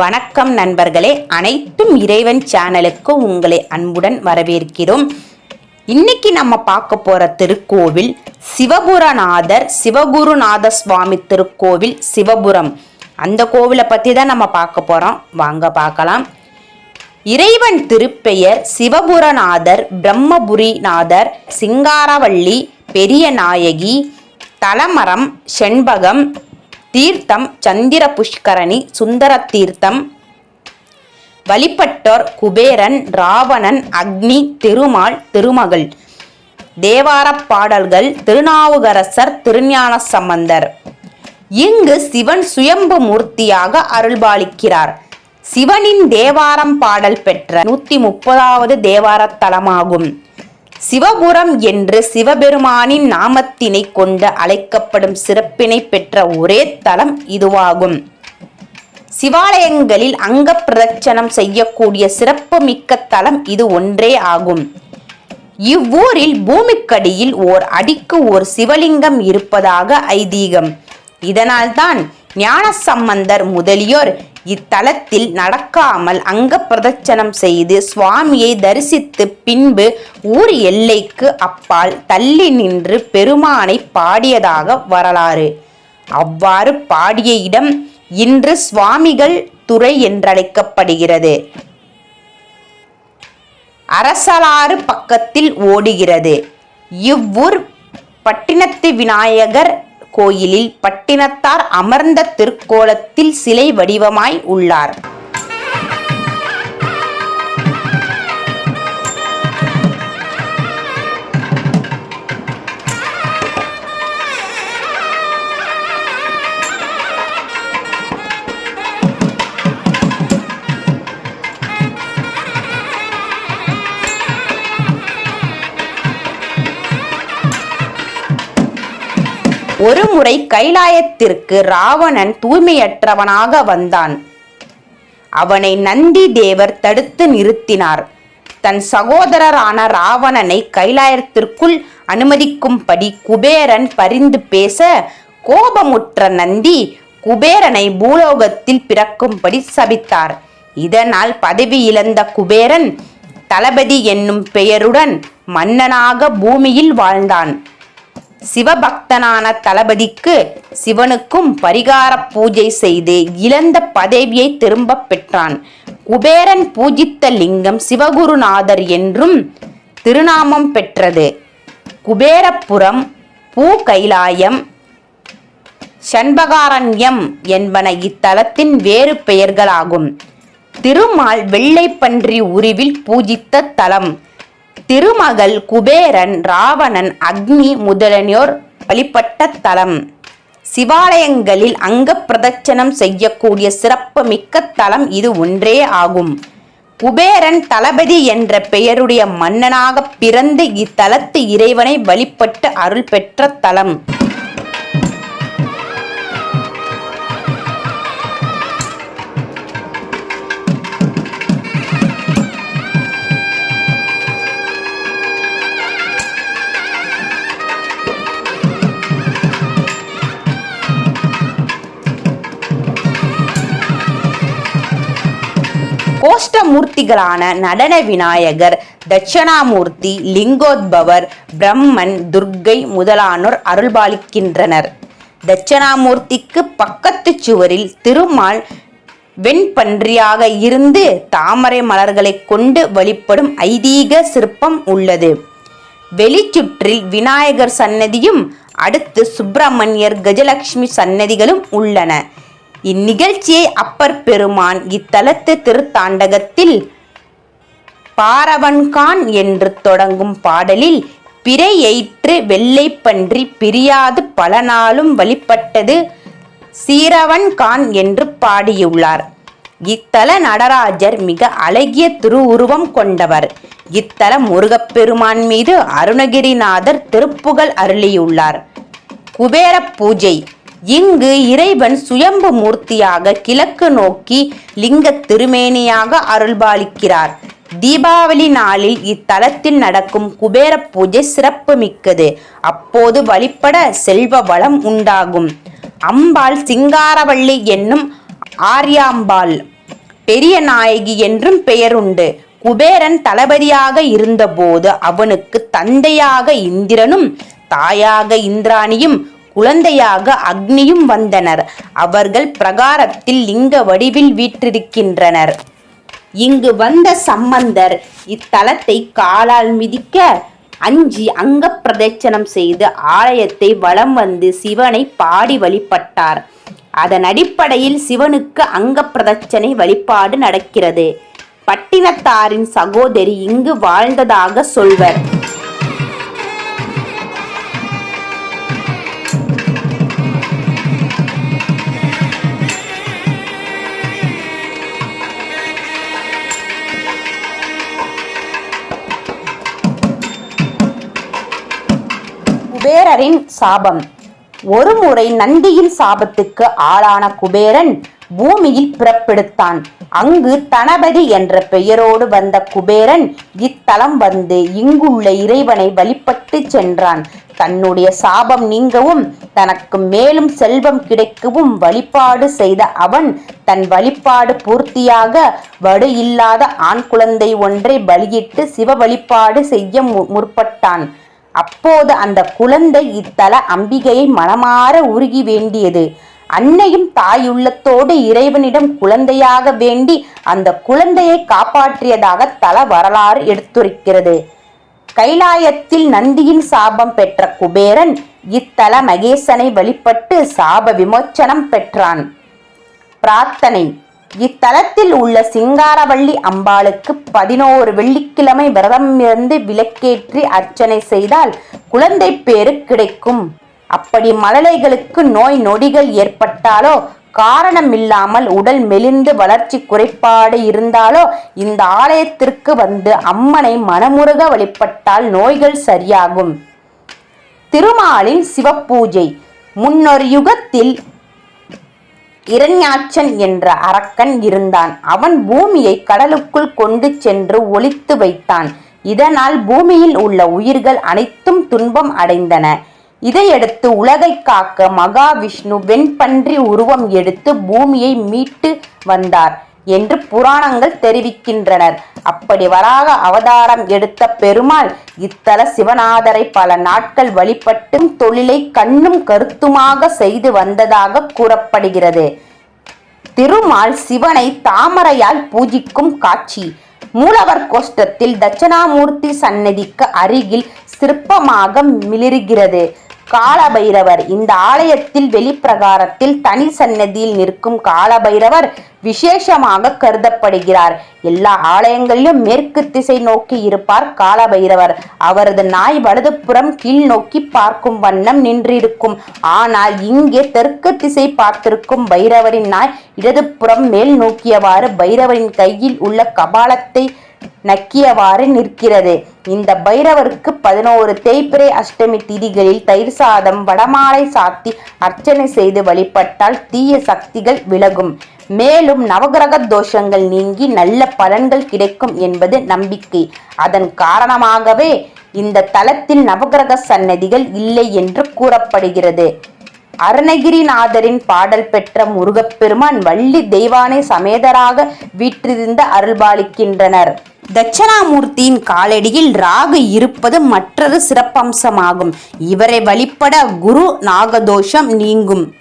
வணக்கம் நண்பர்களே. அனைத்தும் இறைவன் சேனலுக்கு உங்களை அன்புடன் வரவேற்கிறோம். இன்னைக்கு நம்ம பார்க்க போற திருக்கோவில் சிவபுரநாதர் சிவகுருநாத சுவாமி திருக்கோவில் சிவபுரம். அந்த கோவிலை பத்தி தான் நம்ம பார்க்க போறோம். வாங்க பார்க்கலாம். இறைவன் திருப்பெயர் சிவபுரநாதர் பிரம்மபுரிநாதர் சிங்காரவள்ளி பெரிய நாயகி தலமரம் செண்பகம் தீர்த்தம் சந்திர புஷ்கரணி சுந்தர தீர்த்தம் வழிபட்டோர் குபேரன் ராவணன் அக்னி திருமால் திருமகள். தேவாரப் பாடல்கள் திருநாவுக்கரசர் திருஞான சம்பந்தர். இங்கு சிவன் சுயம்பு மூர்த்தியாக அருள்பாலிக்கிறார். சிவனின் தேவாரம் பாடல் பெற்ற நூத்தி முப்பதாவது தேவாரத் தலமாகும். சிவபுரம் என்று சிவபெருமானின் நாமத்தினை கொண்டு அழைக்கப்படும் சிறப்பினை பெற்ற ஒரே தலம் இதுவாகும். சிவாலயங்களில் அங்க பிரதட்சணம் செய்யக்கூடிய சிறப்பு மிக்க தலம் இது ஒன்றே ஆகும். இவ்வூரில் பூமிக்கடியில் ஓர் அடிக்கு ஓர் சிவலிங்கம் இருப்பதாக ஐதீகம். இதனால்தான் ஞானசம்பந்தர் முதலியோர் இத்தலத்தில் நடக்காமல் அங்க பிரதட்சணம் செய்து சுவாமியை தரிசித்து பின்பு ஊர் எல்லைக்கு அப்பால் தள்ளி நின்று பெருமானை பாடியதாக வரலாறு. அவ்வாறு பாடிய இடம் இன்று சுவாமிகள் துறை என்றழைக்கப்படுகிறது. அரசலாறு பக்கத்தில் ஓடுகிறது. இவ்வூர் பட்டினத்து விநாயகர் கோயிலில் பட்டினத்தார் அமர்ந்த திருக்கோலத்தில் சிலை வடிவமாய் உள்ளார். ஒருமுறை கைலாயத்திற்கு ராவணன் தூய்மையற்றவனாக வந்தான். அவனை நந்தி தேவர் தடுத்து நிறுத்தினார். தன் சகோதரரான ராவணனை கைலாயத்திற்குள் அனுமதிக்கும்படி குபேரன் பரிந்து பேச கோபமுற்ற நந்தி குபேரனை பூலோகத்தில் பிறக்கும்படி சபித்தார். இதனால் பதவி இழந்த குபேரன் தளபதி என்னும் பெயருடன் மன்னனாக பூமியில் வாழ்ந்தான். சிவபக்தனான தளபதிக்கு சிவனுக்கும் பரிகார பூஜை செய்து இழந்த பதவியை திரும்பப் பெற்றான். குபேரன் பூஜித்த லிங்கம் சிவகுருநாதர் என்றும் திருநாமம் பெற்றது. குபேரபுரம் பூ கைலாயம் சண்பகாரண்யம் என்பன இத்தலத்தின் வேறு பெயர்களாகும். திருமால் வெள்ளைப்பன்றி உருவில் பூஜித்த தலம். திருமகள் குபேரன் ராவணன் அக்னி முதலியோர் வழிபட்ட தலம். சிவாலயங்களில் அங்க பிரதட்சணம் செய்யக்கூடிய சிறப்பு மிக்க தலம் இது ஒன்றே ஆகும். குபேரன் தளபதி என்ற பெயருடைய மன்னனாக பிறந்து இத்தலத்து இறைவனை வழிபட்டு அருள் பெற்ற தலம். கோஷ்டமூர்த்திகளான நடன விநாயகர் தட்சணாமூர்த்தி லிங்கோத்பவர் பிரம்மன் துர்க்கை முதலானோர் அருள்பாலிக்கின்றனர். தட்சணாமூர்த்திக்கு பக்கத்து சுவரில் திருமால் வெண்பன்றியாக இருந்து தாமரை மலர்களைக் கொண்டு வழிபடும் ஐதீக சிற்பம் உள்ளது. வெளிச்சுற்றில் விநாயகர் சன்னதியும் அடுத்து சுப்பிரமணியர் கஜலட்சுமி சன்னதிகளும் உள்ளன. இந்நிகழ்ச்சியை அப்பர் பெருமான் இத்தலத்து திருத்தாண்டகத்தில் பாரவன்கான் என்று தொடங்கும் பாடலில் பிறையெயிற்று வெள்ளைப்பன்றி பிரியாது பல நாளும் வழிபட்டது சீரவன்கான் என்று பாடியுள்ளார். இத்தல நடராஜர் மிக அழகிய திருவுருவம் கொண்டவர். இத்தல முருகப்பெருமான் மீது அருணகிரிநாதர் திருப்புகழ் அருளியுள்ளார். குபேர பூஜை இங்கு இறைவன் சுயம்பு மூர்த்தியாக கிழக்கு நோக்கி லிங்க திருமேனியாக அருள்பாலிக்கிறார். தீபாவளி நாளில் இத்தலத்தில் நடக்கும் குபேர பூஜை சிறப்பு மிக்கது அப்போது வழிபட செல்வ வளம் உண்டாகும். அம்பாள் சிங்காரவள்ளி என்னும் ஆர்யாம்பாள் பெரிய நாயகி என்றும் பெயருண்டு. குபேரன் தளபதியாக இருந்தபோது அவனுக்கு தந்தையாக இந்திரனும் தாயாக இந்திராணியும் குழந்தையாக அக்னியும் வந்தனர். அவர்கள் பிரகாரத்தில் லிங்க வடிவில் வீற்றிருக்கின்றனர். இங்கு வந்த சம்பந்தர் இத்தலத்தை காலால் மிதிக்க அஞ்சி அங்க பிரதட்சணம் செய்து ஆலயத்தை வலம் வந்து சிவனை பாடி வழிபட்டார். அதன் அடிப்படையில் சிவனுக்கு அங்க பிரதட்சணை வழிபாடு நடக்கிறது. பட்டினத்தாரின் சகோதரி இங்கு வாழ்ந்ததாக சொல்வர். குபேரரின் சாபம். ஒருமுறை நந்தியின் சாபத்துக்கு ஆளான குபேரன் பூமியில் பிறப்பெடுத்தான். அங்கு தனபதி என்ற பெயரோடு வந்த குபேரன் இத்தலம் வந்து இங்குள்ள இறைவனை வழிபட்டு சென்றான். தன்னுடைய சாபம் நீங்கவும் தனக்கு மேலும் செல்வம் கிடைக்கவும் வழிபாடு செய்த அவன் தன் வழிபாடு பூர்த்தியாக வடு இல்லாத ஆண் குழந்தை ஒன்றை பலியிட்டு சிவ வழிபாடு செய்ய மு- முற்பட்டான். அப்போது அந்த குழந்தை இத்தல அம்பிகையை மனமாற உருகி வேண்டியது. அன்னையும் தாயுள்ளத்தோடு இறைவனிடம் குழந்தையாக வேண்டி அந்த குழந்தையை காப்பாற்றியதாக தல வரலாறு எடுத்துரைக்கிறது. கைலாயத்தில் நந்தியின் சாபம் பெற்ற குபேரன் இத்தல மகேசனை வழிபட்டு சாப விமோச்சனம் பெற்றான். பிரார்த்தனை இத்தலத்தில் உள்ள சிங்காரவள்ளி அம்பாளுக்கு பதினோரு வெள்ளிக்கிழமை விரதம் இருந்து விளக்கேற்றி அர்ச்சனை செய்தால் குழந்தை பேரு கிடைக்கும். அப்படி மழலைகளுக்கு நோய் நொடிகள் ஏற்பட்டாலோ காரணமில்லாமல் உடல் மெலிந்து வளர்ச்சி குறைபாடு இருந்தாலோ இந்த ஆலயத்திற்கு வந்து அம்மனை மனமுருக வழிபட்டால் நோய்கள் சரியாகும். திருமாலின் சிவப்பூஜை முன்னொரு யுகத்தில் இரண்யாட்சன் என்ற அரக்கன் இருந்தான். அவன் பூமியை கடலுக்குள் கொண்டு சென்று ஒளித்து வைத்தான். இதனால் பூமியில் உள்ள உயிர்கள் அனைத்தும் துன்பம் அடைந்தன. இதையடுத்து உலகை காக்க மகாவிஷ்ணு வெண்பன்றி உருவம் எடுத்து பூமியை மீட்டு வந்தார். என்று புராணங்கள் தெரிவிக்கின்றனர். அப்படி வராக அவதாரம் எடுத்த பெருமாள் இத்தல சிவநாதரை பல நாட்கள் வழிபட்டும் தொழிலை கண்ணும் கருத்துமாக செய்து வந்ததாக கூறப்படுகிறது. திருமால் சிவனை தாமரையால் பூஜிக்கும் காட்சி. மூலவர் கோஷ்டத்தில் தட்சணாமூர்த்தி சன்னதிக்கு அருகில் சிற்பமாக மிளிர்கிறது. காலபைரவர். இந்த ஆலயத்தில் வெளிப்பிரகாரத்தில் தனி சன்னதியில் நிற்கும் காலபைரவர் விசேஷமாக கருதப்படுகிறார். எல்லா ஆலயங்களிலும் மேற்கு திசை நோக்கி இருப்பார் காலபைரவர். அவரது நாய் வலதுபுறம் கீழ் நோக்கி பார்க்கும் வண்ணம் நின்றிருக்கும். ஆனால் இங்கே தெற்கு திசை பார்த்திருக்கும் பைரவரின் நாய் இடதுபுறம் மேல் நோக்கியவாறு பைரவரின் கையில் உள்ள கபாலத்தை நக்கியவாறு நிற்கிறது. இந்த பைரவருக்கு பதினோரு தேய்பிறை அஷ்டமி திதிகளில் தயிர் சாதம் வடமாலை சாத்தி அர்ச்சனை செய்து வழிபட்டால் தீய சக்திகள் விலகும். மேலும் நவகிரக தோஷங்கள் நீங்கி நல்ல பலன்கள் கிடைக்கும் என்பது நம்பிக்கை. அதன் காரணமாகவே இந்த தலத்தில் நவகிரக சன்னதிகள் இல்லை என்று கூறப்படுகிறது. அருணகிரிநாதரின் பாடல் பெற்ற முருகப்பெருமான் வள்ளி தெய்வானை சமேதராக வீற்றிருந்து அருள்பாலிக்கின்றனர். தட்சணாமூர்த்தியின் காலடியில் ராகு இருப்பது மற்றொரு சிறப்பம்சமாகும். இவரை வழிபட குரு நாகதோஷம் நீங்கும்.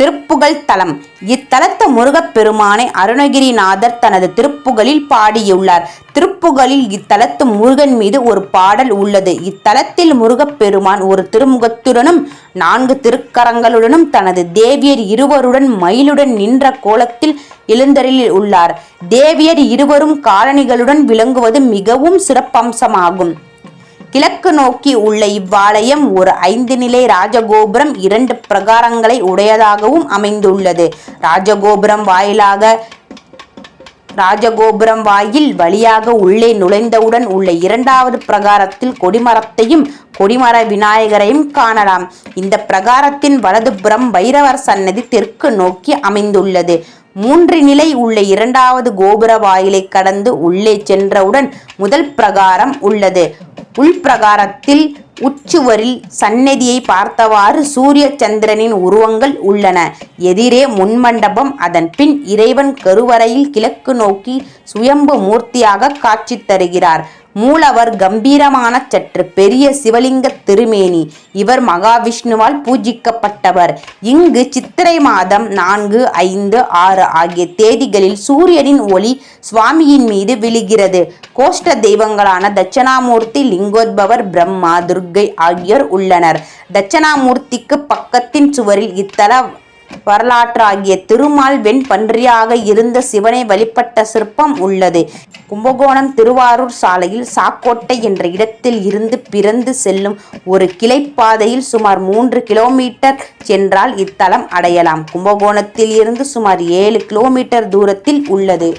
திருப்புகழ் தலம். இத்தலத்து முருகப்பெருமானை அருணகிரிநாதர் தனது திருப்புகளில் பாடியுள்ளார். திருப்புகளில் இத்தலத்து முருகன் மீது ஒரு பாடல் உள்ளது. இத்தலத்தில் முருகப்பெருமான் ஒரு திருமுகத்துடனும் நான்கு திருக்கரங்களுடனும் தனது தேவியர் இருவருடன் மயிலுடன் நின்ற கோலத்தில் எழுந்தரில் உள்ளார். தேவியர் இருவரும் காலணிகளுடன் விளங்குவது மிகவும் சிறப்பம்சமாகும். கிழக்கு நோக்கி உள்ள இவ்வாலயம் ஒரு ஐந்து நிலை ராஜகோபுரம் இரண்டு பிரகாரங்களை உடையதாகவும் அமைந்துள்ளது. ராஜகோபுரம் வாயிலாக ராஜகோபுரம் வாயில் வழியாக உள்ளே நுழைந்தவுடன் உள்ள இரண்டாவது பிரகாரத்தில் கொடிமரத்தையும் கொடிமர விநாயகரையும் காணலாம். இந்த பிரகாரத்தின் வலதுபுறம் பைரவர் சன்னதி தெற்கு நோக்கி அமைந்துள்ளது. மூன்று நிலை உள்ள இரண்டாவது கோபுர வாயிலை கடந்து உள்ளே சென்றவுடன் முதல் பிரகாரம் உள்ளது. உள்பிரகாரத்தில் உச்சுவரில் சந்நதியை பார்த்தவாறு சூரிய சந்திரனின் உருவங்கள் உள்ளன. எதிரே முன்மண்டபம் அதன் பின் இறைவன் கருவறையில் கிழக்கு நோக்கி சுயம்பு மூர்த்தியாக காட்சி தருகிறார். மூலவர் கம்பீரமான சற்று பெரிய சிவலிங்க திருமேனி. இவர் மகாவிஷ்ணுவால் பூஜிக்கப்பட்டவர். இங்கு சித்திரை மாதம் நான்கு ஐந்து ஆறு ஆகிய தேதிகளில் சூரியனின் ஒளி சுவாமியின் மீது விழுகிறது. கோஷ்ட தெய்வங்களான தட்சணாமூர்த்தி லிங்கோத்பவர் பிரம்மா துர்க்கை ஆகியோர் உள்ளனர். தட்சணாமூர்த்திக்கு பக்கத்தின் சுவரில் இத்தல வரலாற்றாகிய திருமால் வெண்பன்றியாக இருந்த சிவனை வழிபட்ட சிற்பம் உள்ளது. கும்பகோணம் திருவாரூர் சாலையில் சாக்கோட்டை என்ற இடத்தில் இருந்து பிறந்து செல்லும் ஒரு கிளைப்பாதையில் சுமார் மூன்று கிலோமீட்டர் சென்றால் இத்தலம் அடையலாம். கும்பகோணத்தில் இருந்து சுமார் ஏழு கிலோமீட்டர் தூரத்தில் உள்ளது.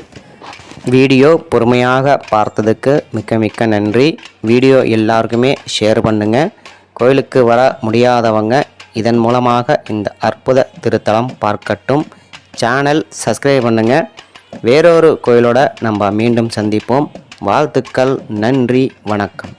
வீடியோ பொறுமையாக பார்த்ததுக்கு மிக்க மிக்க நன்றி. வீடியோ எல்லாருக்குமே ஷேர் பண்ணுங்கள் கோயிலுக்கு வர முடியாதவங்க இதன் மூலமாக இந்த அற்புத திருத்தலம் பார்க்கட்டும். சேனல் சப்ஸ்கிரைப் பண்ணுங்கள் வேறொரு கோயிலோட நம்ம மீண்டும் சந்திப்போம். வாழ்த்துக்கள் நன்றி வணக்கம்.